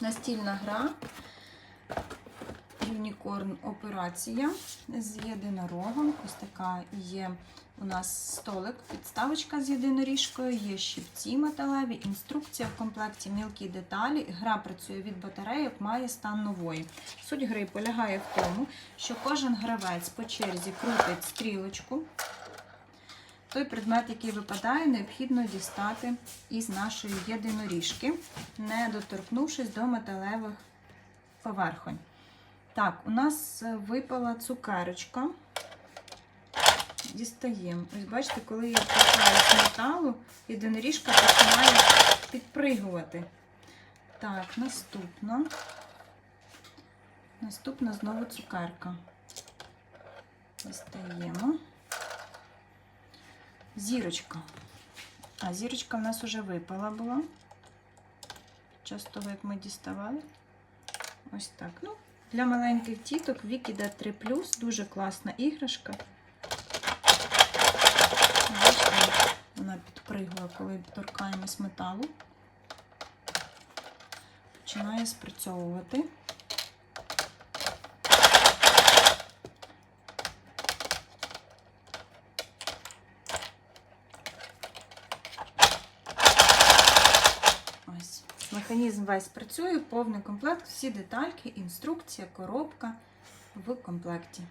Настільна гра. Юнікорн операція з єдинорогом. Ось така є у нас столик, підставочка з єдиноріжкою, є щипці металеві, інструкція в комплекті мілкі деталі. Гра працює від батарейок, має стан нової. Суть гри полягає в тому, що кожен гравець по черзі крутить стрілочку. Той предмет, який випадає, необхідно дістати із нашої єдиноріжки, не доторкнувшись до металевих поверхонь. Так, у нас випала цукерочка. Дістаємо. Ось бачите, коли я торкаю з металу, єдиноріжка починає підпригувати. Так, наступна. Наступна знову цукерка. Дістаємо. Зірочка. А, зірочка в нас вже випала була. Під час того, як ми діставали. Ось так. Ну, для маленьких діток Вікіда 3 дуже класна іграшка. Вона підпригує, коли торкаємось металу. Починає спрацьовувати. Ось. Механізм весь працює, повний комплект, всі детальки, інструкція, коробка в комплекті.